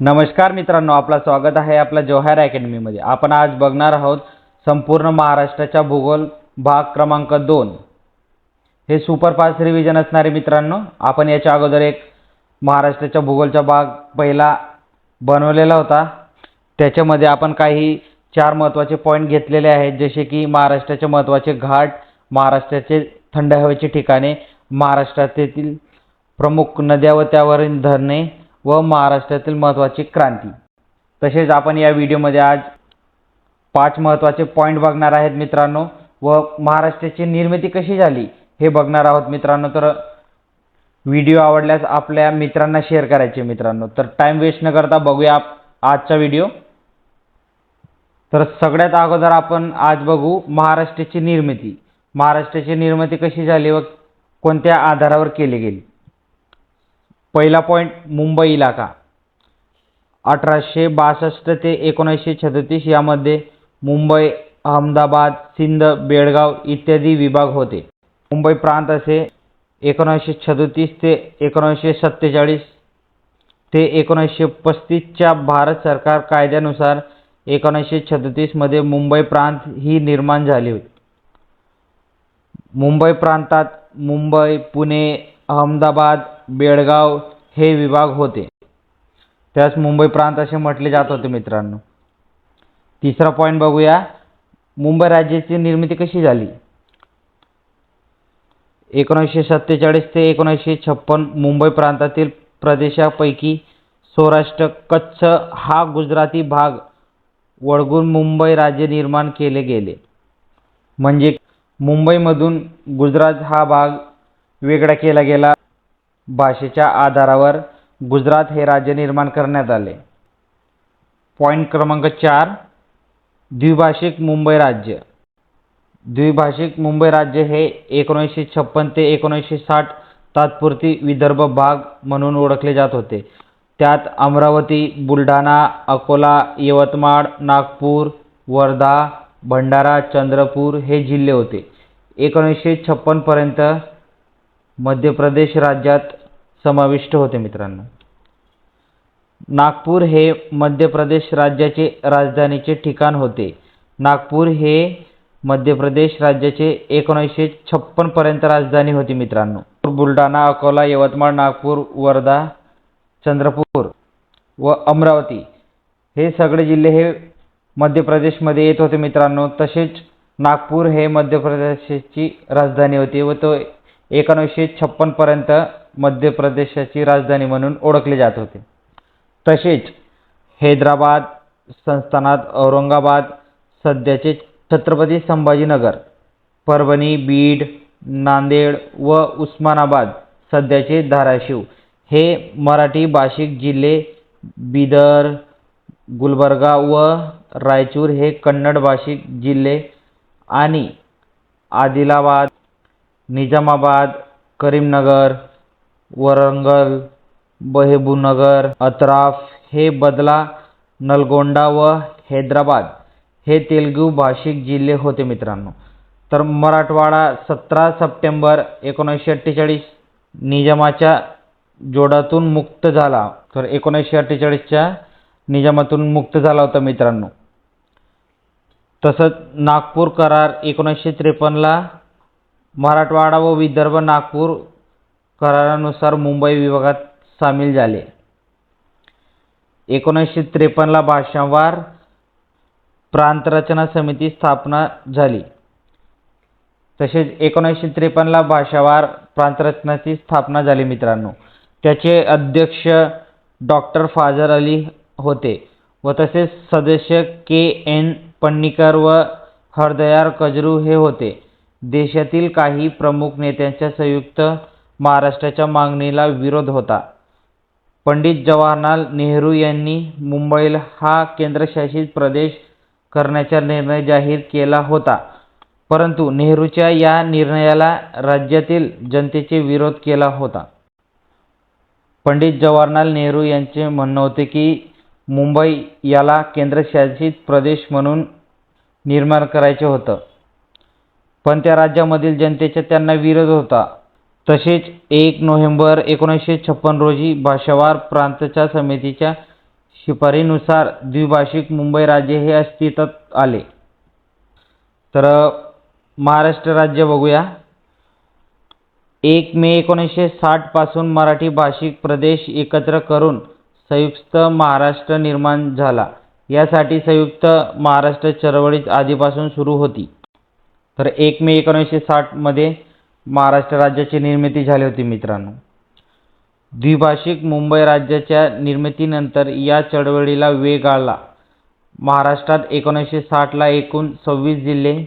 नमस्कार मित्रांनो आपलं स्वागत आहे आपल्या जोहार अकॅडमीमध्ये. आपण आज बघणार आहोत संपूर्ण महाराष्ट्राचा भूगोल भाग क्रमांक दोन. हे सुपरफास्ट रिव्हिजन असणारे मित्रांनो आपण याच्या अगोदर एक महाराष्ट्राच्या भूगोलचा भाग पहिला बनवलेला होता. त्याच्यामध्ये आपण काही चार महत्त्वाचे पॉईंट घेतलेले आहेत जसे की महाराष्ट्राचे महत्त्वाचे घाट महाराष्ट्राचे थंड हवेचे ठिकाणे महाराष्ट्रातील प्रमुख नद्या व त्यावरील धरणे व महाराष्ट्रातील महत्त्वाची क्रांती. तसेच आपण या व्हिडिओमध्ये आज पाच महत्त्वाचे पॉईंट बघणार आहेत मित्रांनो व महाराष्ट्राची निर्मिती कशी झाली हे बघणार आहोत मित्रांनो. तर व्हिडिओ आवडल्यास आपल्या मित्रांना शेअर करायचे मित्रांनो. तर टाईम वेस्ट न करता बघूया आप- आजचा व्हिडिओ. तर सगळ्यात अगोदर आपण आज बघू महाराष्ट्राची निर्मिती. महाराष्ट्राची निर्मिती कशी झाली व कोणत्या आधारावर केली गेली? पहिला पॉईंट मुंबई इलाका. अठराशे बासष्ट ते एकोणीसशे छत्तीस यामध्ये मुंबई अहमदाबाद सिंध बेळगाव इत्यादी विभाग होते. मुंबई प्रांत असे एकोणीसशे छत्तीस ते एकोणीसशे सत्तेचाळीस ते एकोणीसशे पस्तीसच्या भारत सरकार कायद्यानुसार एकोणीसशे छत्तीसमध्ये मुंबई प्रांत ही निर्माण झाली होती. मुंबई प्रांतात मुंबई पुणे अहमदाबाद बेळगाव हे विभाग होते. त्यास मुंबई प्रांत असे म्हटले जात होते मित्रांनो. तिसरा पॉईंट बघूया. मुंबई राज्याची निर्मिती कशी झाली? एकोणीसशे सत्तेचाळीस ते एकोणीसशे छप्पन मुंबई प्रांतातील प्रदेशापैकी सौराष्ट्र कच्छ हा गुजराती भाग वळगून मुंबई राज्य निर्माण केले गेले. म्हणजे मुंबईमधून गुजरात हा भाग वेगळा केला गेला. भाषेच्या आधारावर गुजरात हे राज्य निर्माण करण्यात आले. पॉईंट क्रमांक चार द्विभाषिक मुंबई राज्य. द्विभाषिक मुंबई राज्य हे एकोणीसशे छप्पन ते एकोणीसशे साठ तात्पुरती विदर्भ भाग म्हणून ओळखले जात होते. त्यात अमरावती बुलढाणा अकोला यवतमाळ नागपूर वर्धा भंडारा चंद्रपूर हे जिल्हे होते. एकोणीसशे छप्पनपर्यंत मध्य प्रदेश राज्यात समाविष्ट होते मित्रांनो. नागपूर हे मध्य प्रदेश राज्याचे राजधानीचे ठिकाण होते. नागपूर हे मध्य प्रदेश राज्याचे एकोणीसशे छप्पनपर्यंत राजधानी होती मित्रांनो. बुलढाणा अकोला यवतमाळ नागपूर वर्धा चंद्रपूर व अमरावती हे सगळे जिल्हे हे मध्य प्रदेशमध्ये येत होते मित्रांनो. तसेच नागपूर हे मध्य प्रदेशची राजधानी होती व तो एकोणीसशे छप्पनपर्यंत मध्य प्रदेशाची राजधानी म्हणून ओळखले जात होते. तसेच हैदराबाद संस्थानात औरंगाबाद सध्याचे छत्रपती संभाजीनगर परभणी बीड नांदेड व उस्मानाबाद सध्याचे धाराशिव हे मराठी भाषिक जिल्हे बिदर गुलबर्गा व रायचूर हे कन्नड भाषिक जिल्हे आणि आदिलाबाद निजामाबाद करीमनगर वरंगल बहेबूनगर अत्राफ हे बदला नलगोंडा व हैदराबाद हे तेलुगू भाषिक जिल्हे होते मित्रांनो. तर मराठवाडा सतरा सप्टेंबर एकोणीसशे अठ्ठेचाळीस निजामाच्या जोडातून मुक्त झाला. तर एकोणीसशे अठ्ठेचाळीसच्या निजामातून मुक्त झाला होता मित्रांनो. तसंच नागपूर करार एकोणीसशे त्रेपन्नला मराठवाडा व विदर्भ नागपूर करारानुसार मुंबई विभागात सामील झाले. एकोणीसशे त्रेपन्नला भाषावार प्रांतरचना समिती स्थापना झाली. तसेच एकोणीसशे त्रेपन्नला भाषावार प्रांतरचनाची स्थापना झाली मित्रांनो. त्याचे अध्यक्ष डॉक्टर फाजर अली होते व तसेच सदस्य के एन पन्नीकर व हरदयार कजरू हे होते. देशातील काही प्रमुख नेत्यांच्या संयुक्त महाराष्ट्राच्या मागणीला विरोध होता. पंडित जवाहरलाल नेहरू यांनी मुंबईला हा केंद्रशासित प्रदेश करण्याचा निर्णय जाहीर केला होता. परंतु नेहरूच्या या निर्णयाला राज्यातील जनतेचे विरोध केला होता. पंडित जवाहरलाल नेहरू यांचे म्हणणं होते की मुंबई याला केंद्रशासित प्रदेश म्हणून निर्माण करायचे होतं. पण त्या राज्यामधील जनतेचा त्यांना विरोध होता. तसेच एक नोव्हेंबर एकोणीसशे छप्पन रोजी भाषावार प्रांतच्या समितीच्या शिफारीनुसार द्विभाषिक मुंबई राज्य हे अस्तित्वात आले. तर महाराष्ट्र राज्य बघूया. एक मे एकोणीसशे साठपासून मराठी भाषिक प्रदेश एकत्र करून संयुक्त महाराष्ट्र निर्माण झाला. यासाठी संयुक्त महाराष्ट्र चळवळीत आधीपासून सुरू होती. तर एक मे एकोणीसशे साठमध्ये महाराष्ट्र राज्याची निर्मिती झाली होती मित्रांनो. द्विभाषिक मुंबई राज्याच्या निर्मितीनंतर या चळवळीला वेग आला. महाराष्ट्रात एकोणीसशे साठला एकूण सव्वीस जिल्हे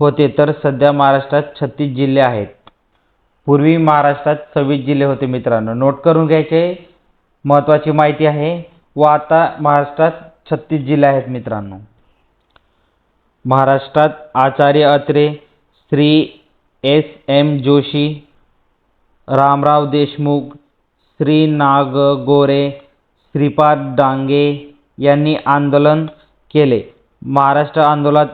होते तर सध्या महाराष्ट्रात छत्तीस जिल्हे आहेत. पूर्वी महाराष्ट्रात सव्वीस जिल्हे होते मित्रांनो. नोट करून घ्यायचे महत्त्वाची माहिती आहे. व आता महाराष्ट्रात छत्तीस जिल्हे आहेत मित्रांनो. महाराष्ट्रात आचार्य अत्रे श्री एस एम जोशी रामराव देशमुख श्री नाग गोरे श्रीपाद डांगे यांनी आंदोलन केले. महाराष्ट्र आंदोलनात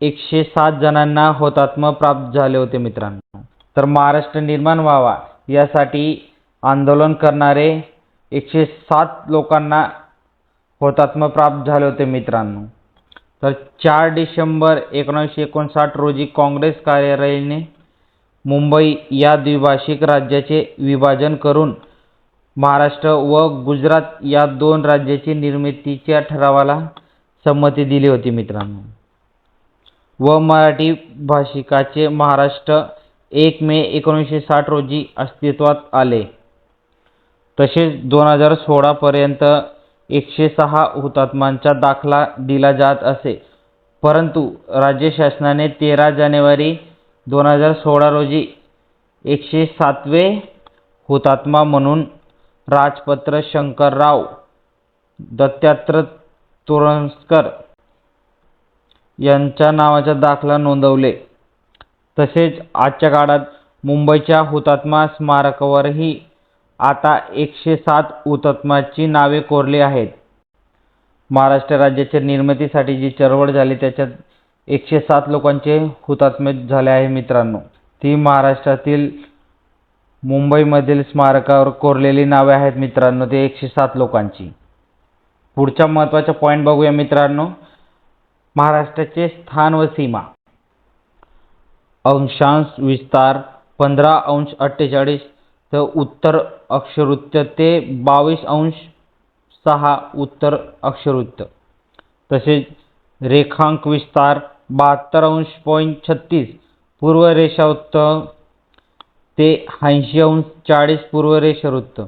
एकशे सात जणांना होतात्म प्राप्त झाले होते मित्रांनो. तर महाराष्ट्र निर्माण व्हावा यासाठी आंदोलन करणारे एकशे सात लोकांना होतात्म प्राप्त झाले होते मित्रांनो. तर चार डिसेंबर एकोणीसशे एकोणसाठ रोजी काँग्रेस कार्यालयाने मुंबई या द्विभाषिक राज्याचे विभाजन करून महाराष्ट्र व गुजरात या दोन राज्याची निर्मितीच्या ठरावाला संमती दिली होती मित्रांनो. व मराठी भाषिकाचे महाराष्ट्र एक मे एकोणीसशे साठ रोजी अस्तित्वात आले. तसेच दोन हजार सोळापर्यंत एकशे सहा हुतात्म्यांचा दाखला दिला जात असे. परंतु राज्य शासनाने तेरा जानेवारी दोन हजार सोळा रोजी एकशे सातवे हुतात्मा म्हणून राजपत्र शंकरराव दत्तात्र तोरणसकर यांच्या नावाचा दाखला नोंदवले. तसेच आजच्या काळात मुंबईच्या हुतात्मा स्मारकावरही आता एकशे सात हुतात्म्याची नावे कोरली आहेत. महाराष्ट्र राज्याच्या निर्मितीसाठी जी चळवळ झाली त्याच्यात एकशे सात लोकांचे हुतात्मे झाले आहे मित्रांनो. ती महाराष्ट्रातील मुंबईमधील स्मारकावर कोरलेली नावे आहेत मित्रांनो ते एकशे सात लोकांची. पुढचा महत्त्वाचा पॉईंट बघूया मित्रांनो. महाराष्ट्राचे स्थान व सीमा. अंशांश विस्तार पंधरा अंश अठ्ठेचाळीस तर उत्तर अक्षवृत्त ते बावीस अंश सहा उत्तर अक्षवृत्त तसेच रेखांक विस्तार बहात्तर अंश पॉईंट छत्तीस पूर्व रेषावृत्त ते ऐंशी अंश चाळीस पूर्व रेषावृत्त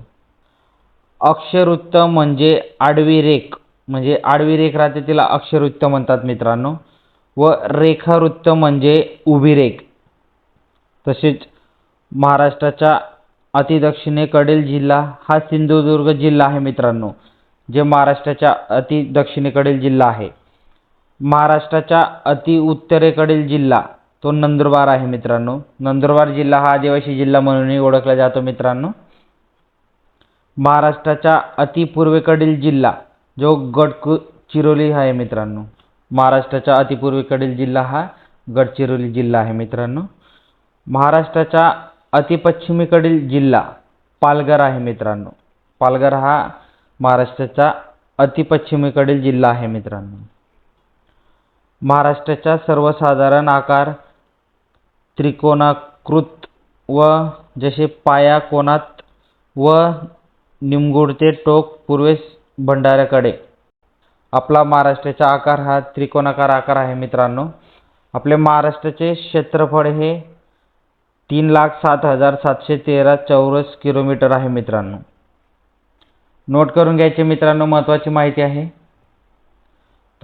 अक्षवृत्त म्हणजे आडवी रेख म्हणजे आडवी रेख राहते तिला अक्षरवृत्त म्हणतात मित्रांनो. व रेखावृत्त म्हणजे उभी रेख. तसेच महाराष्ट्राच्या अतिदक्षिणेकडील जिल्हा हा सिंधुदुर्ग जिल्हा आहे मित्रांनो जे महाराष्ट्राच्या अति दक्षिणेकडील जिल्हा आहे. महाराष्ट्राच्या अति उत्तरेकडील जिल्हा तो नंदुरबार आहे मित्रांनो. नंदुरबार जिल्हा हा आदिवासी जिल्हा म्हणूनही ओळखला जातो मित्रांनो. महाराष्ट्राच्या अति पूर्वेकडील जिल्हा जो गडचिरोली आहे मित्रांनो. महाराष्ट्राच्या अतिपूर्वेकडील जिल्हा हा गडचिरोली जिल्हा आहे मित्रांनो. महाराष्ट्राच्या अति पश्चिमेकडील जिल्हा पालघर आहे मित्रांनो. पालघर हा महाराष्ट्राचा अति पश्चिमेकडील जिल्हा आहे मित्रांनो. महाराष्ट्राचा सर्वसाधारण आकार त्रिकोणाकृत व जसे पाया कोणात व निमगुडते टोक पूर्वेस भंडाऱ्याकडे. आपला महाराष्ट्राचा आकार हा त्रिकोणाकार आकार आहे मित्रांनो. आपले महाराष्ट्राचे क्षेत्रफळ हे तीन लाख सात हजार सातशे तेरा चौरस किलोमीटर आहे मित्रांनो. नोट करून घ्यायचे मित्रांनो महत्त्वाची माहिती आहे.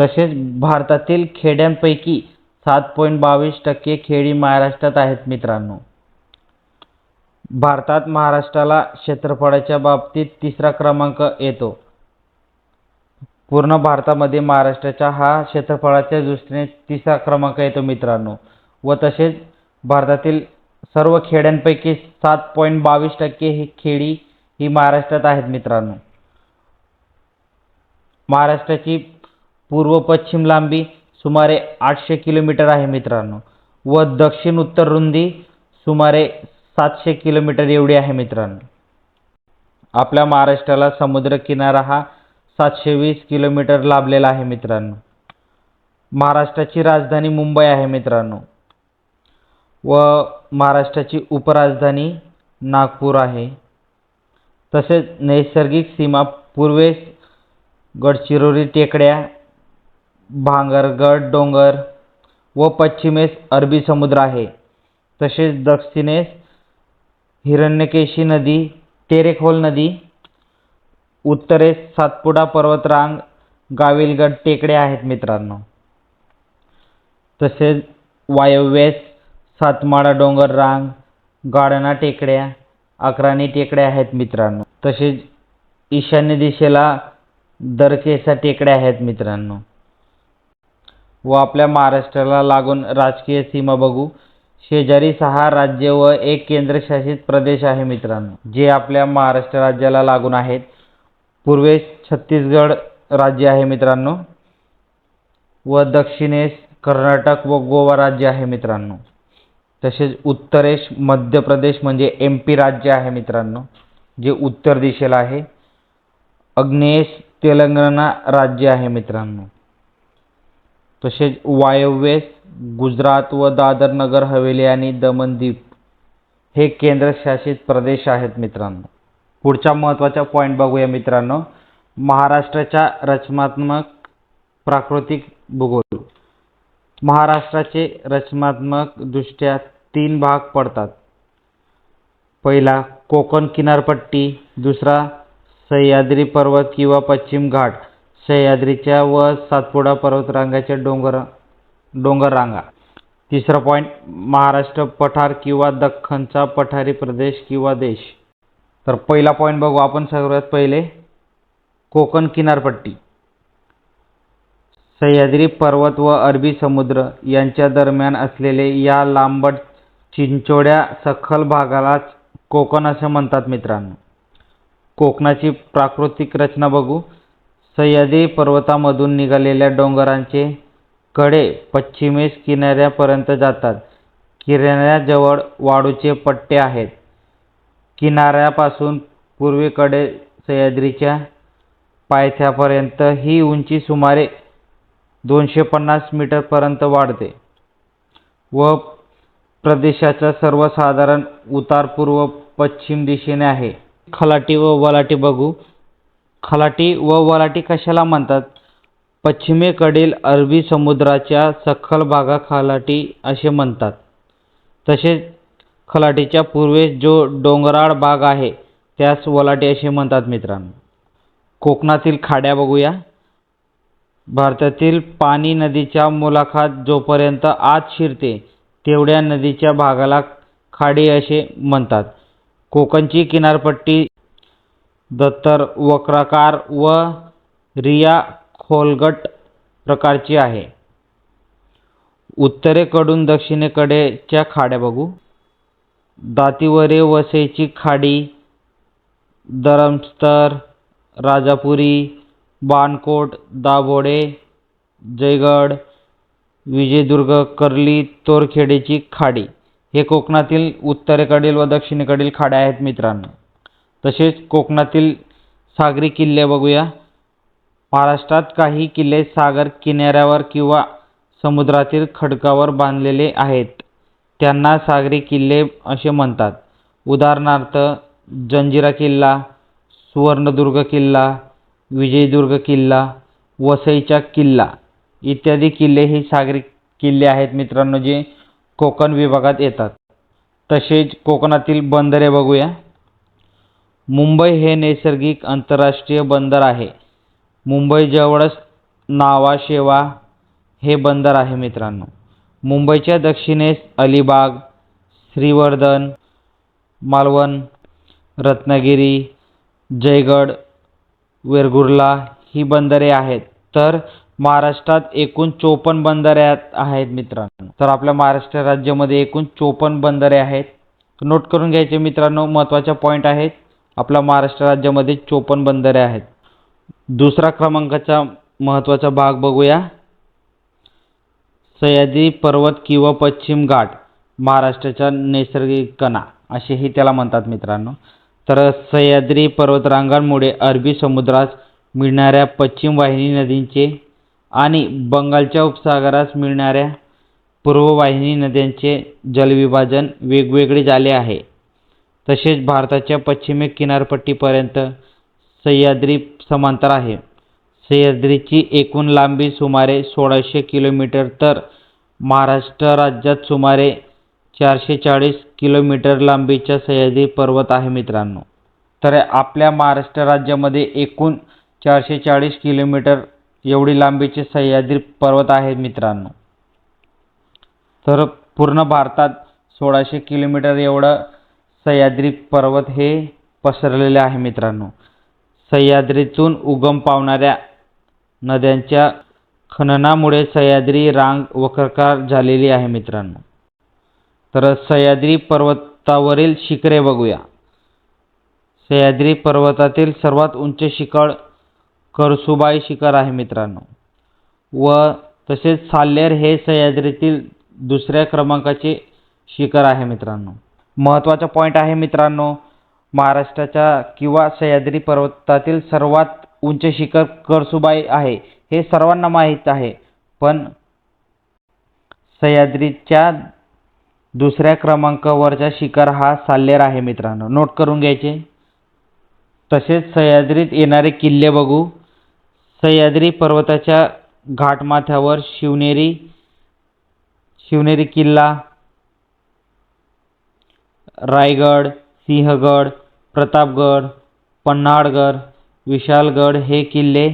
तसेच भारतातील खेड्यांपैकी सात पॉईंट बावीस टक्के खेडी महाराष्ट्रात आहेत मित्रांनो. भारतात महाराष्ट्राला क्षेत्रफळाच्या बाबतीत तिसरा क्रमांक येतो. पूर्ण भारतामध्ये महाराष्ट्राचा हा क्षेत्रफळाच्या दृष्टीने तिसरा क्रमांक येतो मित्रांनो. व तसेच भारतातील सर्व खेड्यांपैकी सात पॉईंट बावीस टक्के ही खेडी ही महाराष्ट्रात आहेत मित्रांनो. महाराष्ट्राची पूर्व पश्चिम लांबी सुमारे आठशे किलोमीटर आहे मित्रांनो. व दक्षिण उत्तर रुंदी सुमारे सातशे किलोमीटर एवढी आहे मित्रांनो. आपल्या महाराष्ट्राला समुद्रकिनारा हा सातशे वीस किलोमीटर लाभलेला आहे मित्रांनो. महाराष्ट्राची राजधानी मुंबई आहे मित्रांनो. व महाराष्ट्राची उपराजधानी नागपूर आहे. तसेच नैसर्गिक सीमा पूर्वेस गडचिरोली टेकड्या भांगरगड डोंगर व पश्चिमेस अरबी समुद्र आहे. तसेच दक्षिणेस हिरण्यकेशी नदी तेरेखोल नदी उत्तरेस सातपुडा पर्वतरांग गाविलगड टेकड्या आहेत मित्रांनो. तसेच वायव्येस सातमाळा डोंगर रांग गाढना टेकड्या अक्राणी टेकड्या आहेत मित्रांनो. तसेच ईशान्य दिशेला दरकेसा टेकड्या आहेत मित्रांनो. व आपल्या महाराष्ट्राला लागून राजकीय सीमा बघू. शेजारी सहा राज्य व एक केंद्रशासित प्रदेश आहे मित्रांनो जे आपल्या महाराष्ट्र राज्याला लागून आहेत. पूर्वेस छत्तीसगड राज्य आहे मित्रांनो. व दक्षिणेस कर्नाटक व गोवा राज्य आहे मित्रांनो. तसेच उत्तरेस मध्य प्रदेश म्हणजे एम पी राज्य आहे मित्रांनो जे उत्तर दिशेला आहे. अग्नेयेस तेलंगणा राज्य आहे मित्रांनो. तसेच वायव्येस गुजरात व दादर नगर हवेली आणि दमनदीप हे केंद्रशासित प्रदेश आहेत मित्रांनो. पुढचा महत्त्वाचा पॉईंट बघूया मित्रांनो. महाराष्ट्राच्या रचनात्मक प्राकृतिक भूगोल. महाराष्ट्राचे रचनात्मक दृष्ट्या तीन भाग पडतात. पहिला कोकण किनारपट्टी. दुसरा सह्याद्री पर्वत किंवा पश्चिम घाट. सह्याद्रीच्या व सातपुडा पर्वतरांगाच्या डोंगर डोंगररांगा. तिसरा पॉईंट महाराष्ट्र पठार किंवा दख्खनचा पठारी प्रदेश किंवा देश. तर पहिला पॉईंट बघू आपण सर्वात पहिले. कोकण किनारपट्टी. सह्याद्री पर्वत व अरबी समुद्र यांच्या दरम्यान असलेले या लांबट चिंचोड्या सखल भागालाच कोकण असे म्हणतात मित्रांनो. कोकणाची प्राकृतिक रचना बघू. सह्याद्री पर्वतामधून निघालेल्या डोंगरांचे कडे पश्चिमेस किनाऱ्यापर्यंत जातात. किनाऱ्याजवळ वाळूचे पट्टे आहेत. किनाऱ्यापासून पूर्वेकडे सह्याद्रीच्या पायथ्यापर्यंत ही उंची सुमारे दोनशे पन्नास मीटरपर्यंत वाढते व प्रदेशाचा सर्वसाधारण उतार पूर्व पश्चिम दिशेने आहे. खलाटी व वलाटी बघू. खलाटी व वलाटी कशाला म्हणतात? पश्चिमेकडील अरबी समुद्राच्या सखल भागा खलाटी असे म्हणतात. तसेच खलाटीच्या पूर्वेस जो डोंगराळ भाग आहे त्यास वलाटी असे म्हणतात मित्रांनो. कोकणातील खाड्या बघूया. भारतातील पाणी नदीच्या मुलाखात जोपर्यंत आत शिरते तेवढ्या नदीच्या भागाला खाडी असे म्हणतात. कोकणची किनारपट्टी दत्तर वक्राकार व रिया खोलगट प्रकारची आहे. उत्तरेकडून दक्षिणेकडेच्या खाड्या बघू. दातीवरे वसेची खाडी धरमस्तर राजापुरी बाणकोट दाभोडे जयगड विजयदुर्ग कर्ली तोरखेडेची खाडी. हे कोकणातील उत्तरेकडील व दक्षिणेकडील खाड्या आहेत मित्रांनो. तसेच कोकणातील सागरी किल्ले बघूया. महाराष्ट्रात काही किल्ले सागर किनाऱ्यावर किंवा समुद्रातील खडकावर बांधलेले आहेत. त्यांना सागरी किल्ले असे म्हणतात. उदाहरणार्थ जंजिरा किल्ला सुवर्णदुर्ग किल्ला विजयदुर्ग किल्ला वसईचा किल्ला. इत्यादी किल्ले हे सागरी किल्ले आहेत मित्रांनो जे कोकण विभागात येतात. तसेच कोकणातील बंदरे बघूया. मुंबई हे नैसर्गिक आंतरराष्ट्रीय बंदर आहे. मुंबईजवळच नावाशेवा हे बंदर आहे मित्रांनो. मुंबईच्या दक्षिणेस अलिबाग श्रीवर्धन मालवण रत्नागिरी जयगड वेरगुर्ला ही बंदरे आहेत. तर महाराष्ट्रात एकूण चोपन्न बंदरे आहेत मित्रांनो. तर आपल्या महाराष्ट्र राज्यामध्ये एकूण चोपन्न बंदरे आहेत. नोट करून घ्यायचे मित्रांनो महत्त्वाच्या पॉईंट आहेत. आपल्या महाराष्ट्र राज्यामध्ये चोपन्न बंदरे आहेत. दुसरा क्रमांकाचा महत्त्वाचा भाग बघूया. सह्याद्री पर्वत किंवा पश्चिम घाट महाराष्ट्राच्या नैसर्गिक कणा असेही त्याला म्हणतात मित्रांनो. तर सह्याद्री पर्वतरांगांमुळे अरबी समुद्रास मिळणाऱ्या पश्चिम वाहिनी नदींचे आणि बंगालच्या उपसागरास मिळणाऱ्या पूर्ववाहिनी नद्यांचे जलविभाजन वेगवेगळे झाले आहे. तसेच भारताच्या पश्चिमेक किनारपट्टीपर्यंत सह्याद्री समांतर आहे. सह्याद्रीची एकूण लांबी सुमारे सोळाशे किलोमीटर तर महाराष्ट्र राज्यात सुमारे चारशे चाळीस किलोमीटर लांबीचा सह्याद्री पर्वत आहे मित्रांनो. तर आपल्या महाराष्ट्र राज्यामध्ये एकूण चारशे चाळीस किलोमीटर एवढी लांबीचे सह्याद्री पर्वत आहेत मित्रांनो. तर पूर्ण भारतात सोळाशे किलोमीटर एवढं सह्याद्री पर्वत हे पसरलेले आहे मित्रांनो. सह्याद्रीतून उगम पावणाऱ्या नद्यांच्या खननामुळे सह्याद्री रांग वक्रकार झालेली आहे मित्रांनो. तर सह्याद्री पर्वतावरील शिखरे बघूया. सह्याद्री पर्वतातील सर्वात उंच शिखर करसुबाई शिखर आहे मित्रांनो. व तसेच साल्लेर हे सह्याद्रीतील दुसऱ्या क्रमांकाचे शिखर आहे मित्रांनो. महत्त्वाचा पॉईंट आहे मित्रांनो महाराष्ट्राच्या किंवा सह्याद्री पर्वतातील सर्वात उंच शिखर करसुबाई आहे हे सर्वांना माहीत आहे. पण सह्याद्रीच्या दुसऱ्या क्रमांकावरचा शिखर हा साल्लेर आहे मित्रांनो. नोट करून घ्यायचे. तसेच सह्याद्रीत येणारे किल्ले बघू. सह्याद्री पर्वताच्या घाटमाथ्यावर शिवनेरी शिवनेरी किल्ला रायगड सिंहगड प्रतापगड पन्हाळगड विशालगड हे किल्ले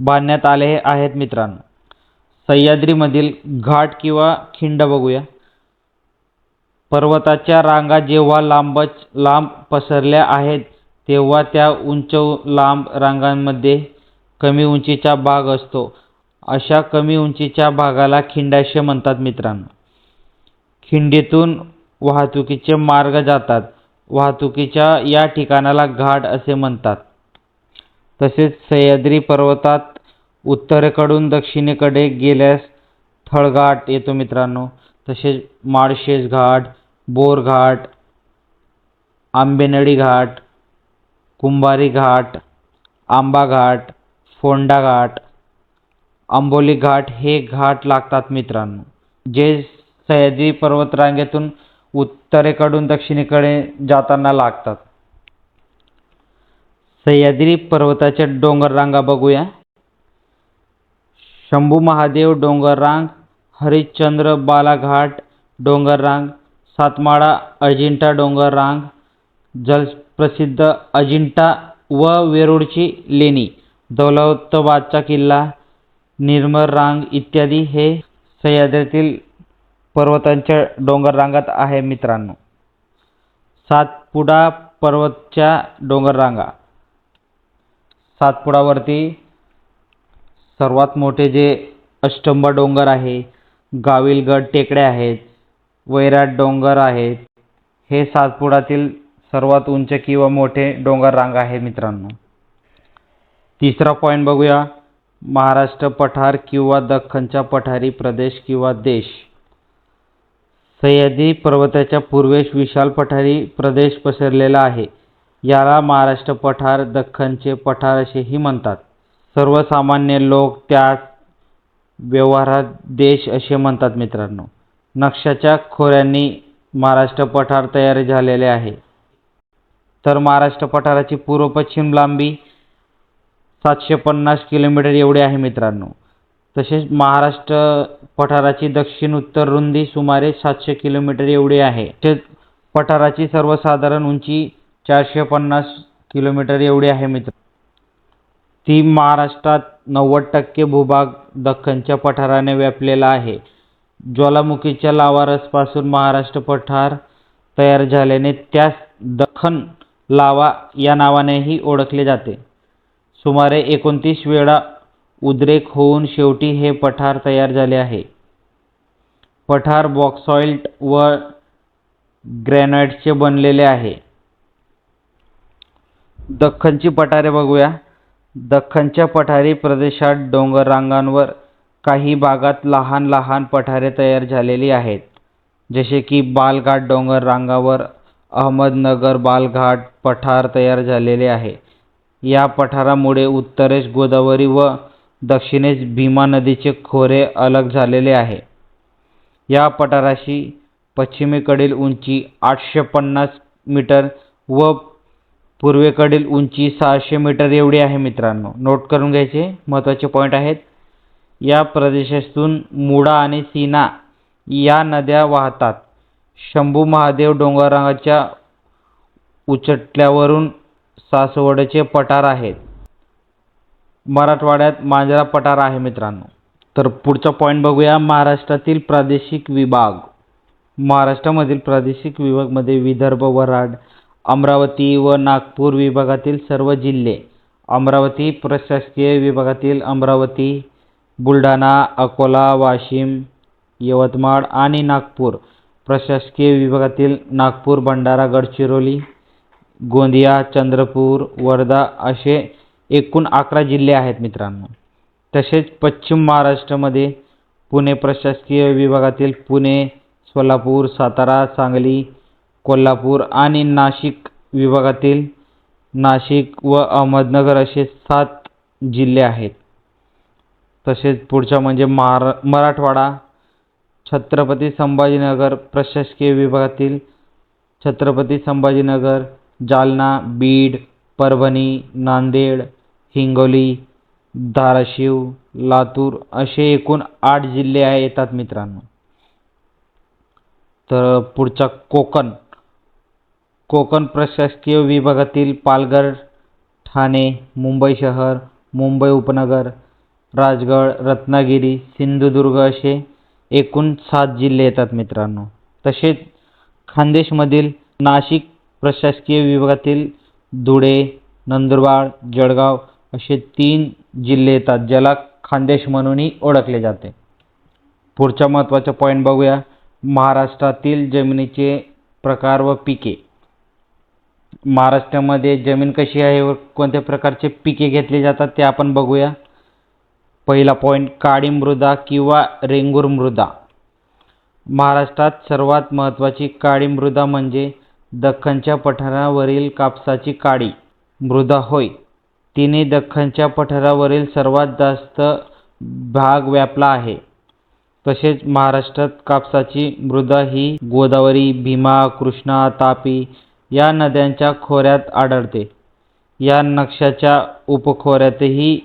बांधण्यात आले आहेत मित्रांनो. सह्याद्रीमधील घाट किंवा खिंड बघूया. पर्वताच्या रांगा जेव्हा लांबच लांब पसरल्या आहेत तेव्हा त्या उंच लांब रांगांमध्ये कमी उंचीचा भाग असतो. अशा कमी उंचीच्या भागाला खिंडाशय म्हणतात मित्रांनो. खिंडीतून वाहतुकीचे मार्ग जातात. वाहतुकीच्या या ठिकाणाला घाट असे म्हणतात. तसेच सह्याद्री पर्वतात उत्तरेकडून दक्षिणेकडे गेल्यास थळघाट येतो मित्रांनो. तसेच माळशेज घाट बोरघाट आंबेनळी घाट कुंभारी घाट आंबा घाट फोंडा घाट आंबोली घाट हे घाट लागतात मित्रांनो. जे सह्याद्री पर्वतरांगेतून उत्तरेकडून दक्षिणेकडे जाताना लागतात. सह्याद्री पर्वताच्या डोंगररांगा बघूया. शंभू महादेव डोंगररांग हरिश्चंद्र बालाघाट डोंगररांग सातमाळा अजिंठा डोंगररांग जलप्रसिद्ध अजिंठा व वेरूळची लेणी. दौलताबादचा किल्ला निर्मल रांग इत्यादी हे सह्याद्रीतील पर्वतांच्या डोंगररांगात आहे मित्रांनो. सातपुडा पर्वतच्या डोंगररांगा सातपुडावरती सर्वात मोठे जे अष्टंब डोंगर आहे गाविलगड टेकड्या आहेत वैराट डोंगर आहेत हे सातपुडातील सर्वात उंच किंवा मोठे डोंगररांग आहे मित्रांनो. तिसरा पॉईंट बघूया. महाराष्ट्र पठार किंवा दख्खनचा पठारी प्रदेश किंवा देश? सह्याद्री पर्वताच्या पूर्वेस विशाल पठारी प्रदेश पसरलेला आहे. याला महाराष्ट्र पठार दख्खनचे पठार असेही म्हणतात. सर्वसामान्य लोक त्यास व्यवहारात देश असे म्हणतात मित्रांनो. नक्षाच्या खोऱ्यांनी महाराष्ट्र पठार तयार झालेले आहे. तर महाराष्ट्र पठाराची पूर्व पश्चिम लांबी सातशे पन्नास किलोमीटर एवढे आहे मित्रांनो. तसेच महाराष्ट्र पठाराची दक्षिण उत्तर रुंदी सुमारे सातशे किलोमीटर एवढी आहे. तसेच पठाराची सर्वसाधारण उंची चारशे पन्नास किलोमीटर एवढी आहे मित्र ती महाराष्ट्रात नव्वद टक्के भूभाग दख्खनच्या पठाराने व्यापलेला आहे. ज्वालामुखीच्या लावारसपासून महाराष्ट्र पठार तयार झाल्याने त्यास दख्खन लावा या नावानेही ओळखले जाते. सुमारे एकोणतीस वेळा उद्रेक होऊन शेवटी हे पठार तयार झाले आहे. पठार बॉक्सॉइल्ट व ग्रॅनाइटचे बनलेले आहे. दख्खनची पठारे बघूया. दख्खनच्या पठारी प्रदेशात डोंगररांगांवर काही भागात लहान लहान पठारे तयार झालेली आहेत जसे की बालघाट डोंगर रांगावर अहमदनगर बालघाट पठार तयार झालेले आहे. या पठारामुळे उत्तरेस गोदावरी व दक्षिणेस भीमा नदीचे खोरे अलग झालेले आहे. या पठाराशी पश्चिमेकडील उंची आठशे पन्नास मीटर व पूर्वेकडील उंची सहाशे मीटर एवढी आहे मित्रांनो. नोट करून घ्यायचे महत्त्वाचे पॉईंट आहेत. या प्रदेशातून मुळा आणि सीना या नद्या वाहतात. शंभू महादेव डोंगराच्या उचटल्यावरून सासवडचे पठार आहेत. मराठवाड्यात मांजरा पठार आहे मित्रांनो. तर पुढचा पॉईंट बघूया. महाराष्ट्रातील प्रादेशिक विभाग. महाराष्ट्रामधील प्रादेशिक विभागमध्ये विदर्भ वराड अमरावती व नागपूर विभागातील सर्व जिल्हे अमरावती प्रशासकीय विभागातील अमरावती बुलढाणा अकोला वाशिम यवतमाळ आणि नागपूर प्रशासकीय विभागातील नागपूर भंडारा गडचिरोली गोंदिया चंद्रपूर वर्धा असे एकूण अकरा जिल्हे आहेत मित्रांनो. तसेच पश्चिम महाराष्ट्रामध्ये पुणे प्रशासकीय विभागातील पुणे सोलापूर सातारा सांगली कोल्हापूर आणि नाशिक विभागातील नाशिक व अहमदनगर असे सात जिल्हे आहेत. तसेच पुढचा म्हणजे महारा मराठवाडा छत्रपती संभाजीनगर प्रशासकीय विभागातील छत्रपती संभाजीनगर जालना बीड परभणी नांदेड हिंगोली धाराशिव लातूर असे एकूण आठ जिल्हे आहे येतात मित्रांनो. तर पुढचा कोकण. कोकण प्रशासकीय विभागातील पालघर ठाणे मुंबई शहर मुंबई उपनगर राजगड रत्नागिरी सिंधुदुर्ग असे एकूण सात जिल्हे येतात मित्रांनो. तसेच खान्देशमधील नाशिक प्रशासकीय विभागातील धुळे नंदुरबार जळगाव असे तीन जिल्हे येतात ज्याला खानदेश म्हणूनही ओळखले जाते. पुढचा महत्त्वाचा पॉईंट बघूया. महाराष्ट्रातील जमिनीचे प्रकार व पिके. महाराष्ट्रामध्ये जमीन कशी आहे व कोणत्या प्रकारचे पिके घेतली जातात ते आपण बघूया. पहिला पॉईंट काळी मृदा किंवा रेंगूर मृदा. महाराष्ट्रात सर्वात महत्त्वाची काळी मृदा म्हणजे दख्खनच्या पठारावरील कापसाची काडी. मृदा होय. तिने दख्खनच्या पठारावरील सर्वात जास्त भाग व्यापला आहे. तसेच महाराष्ट्रात कापसाची मृदा ही गोदावरी भीमा कृष्णा तापी या नद्यांच्या खोऱ्यात आढळते. या नक्षाच्या उपखोऱ्यातही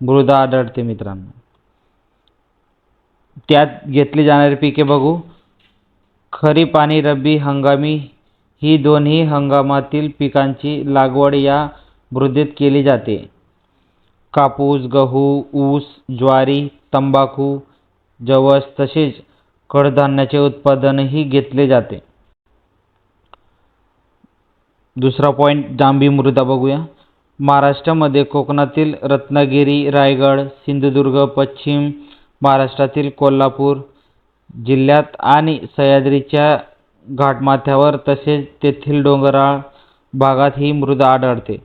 मृदा आढळते मित्रांनो. त्यात घेतली जाणारी पिके बघू. खरीप आणि रब्बी हंगामी ही दोन्ही हंगामातील पिकांची लागवड या मृदेत केली जाते. कापूस गहू ऊस ज्वारी तंबाखू जवस तसेच कडधान्याचे उत्पादनही घेतले जाते. दुसरा पॉईंट जांभी मृदा बघूया. महाराष्ट्रामध्ये कोकणातील रत्नागिरी रायगड सिंधुदुर्ग पश्चिम महाराष्ट्रातील कोल्हापूर जिल्ह्यात आणि सह्याद्रीच्या घाटमाथ्यावर तसेच तेथील डोंगराळ भागात ही मृदा आढळते.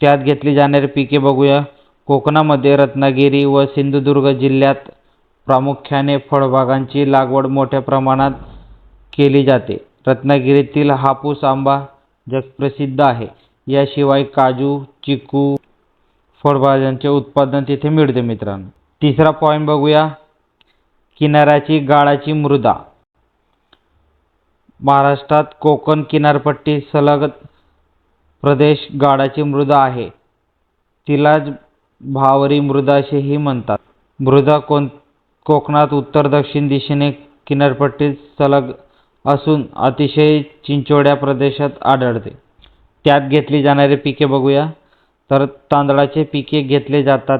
त्यात घेतली जाणारी पिके बघूया. कोकणामध्ये रत्नागिरी व सिंधुदुर्ग जिल्ह्यात प्रामुख्याने फळबागांची लागवड मोठ्या प्रमाणात केली जाते. रत्नागिरीतील हापूस आंबा जगप्रसिद्ध आहे. याशिवाय काजू चिकू फळभाज्यांचे उत्पादन तिथे मिळते मित्रांनो. तिसरा पॉईंट बघूया. किनाऱ्याची गाळाची मृदा. महाराष्ट्रात कोकण किनारपट्टी सलगत प्रदेश गाडाची मृदा आहे. तिलाच भावरी मृदा असेही म्हणतात. मृदा कोण कोकणात उत्तर दक्षिण दिशेने किनारपट्टीत सलग असून अतिशय चिंचोड्या प्रदेशात आढळते. त्यात घेतली जाणारी पिके बघूया. तर तांदळाचे पिके घेतले जातात.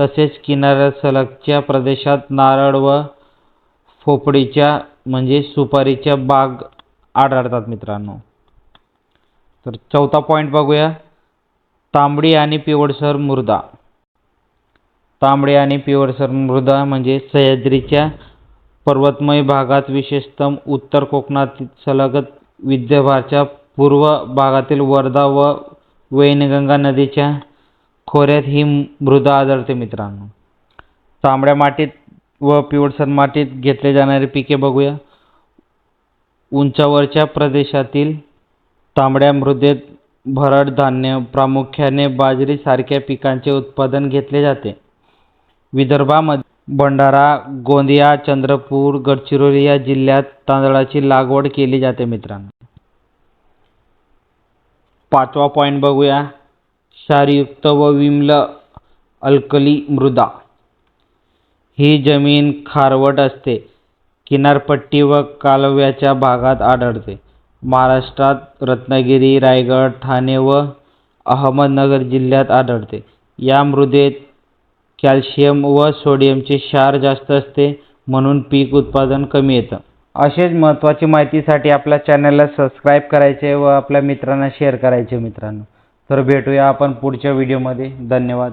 तसेच किनाऱ्यासलगच्या प्रदेशात नारळ व पोपडीच्या म्हणजे सुपारीच्या बाग आढळतात मित्रांनो. तर चौथा पॉईंट बघूया. तांबडी आणि पिवळसर मृदा. तांबडी आणि पिवळसर मृदा म्हणजे सह्याद्रीच्या पर्वतमय भागात विशेषतः उत्तर कोकणात सलगत विदर्भाच्या पूर्व भागातील वर्धा व वैनगंगा नदीच्या खोऱ्यात ही मृदा आढळते मित्रांनो. तांबड्या मातीत व पिवळसर मातीत घेतले जाणारी पिके बघूया. उंचावरच्या प्रदेशातील तांबड्या मृदेत भरड धान्य प्रामुख्याने बाजरीसारख्या पिकांचे उत्पादन घेतले जाते. विदर्भामध्ये भंडारा गोंदिया चंद्रपूर गडचिरोली या जिल्ह्यात तांदळाची लागवड केली जाते मित्रांनो. पाचवा पॉईंट बघूया. क्षारयुक्त व विमल अल्कली मृदा. ही जमीन खारवट असते. किनारपट्टी व कालव्याच्या भागात आढळते. महाराष्ट्रात रत्नागिरी रायगड ठाणे व अहमदनगर जिल्ह्यात आढळते. या मृदेत कॅल्शियम व सोडियमचे क्षार जास्त असते म्हणून पीक उत्पादन कमी येतं. असेच महत्त्वाची माहितीसाठी आपल्या चॅनलला सबस्क्राईब करायचे व आपल्या मित्रांना शेअर करायचे मित्रांनो. तर भेटूया आपण पुढच्या व्हिडिओमध्ये. धन्यवाद.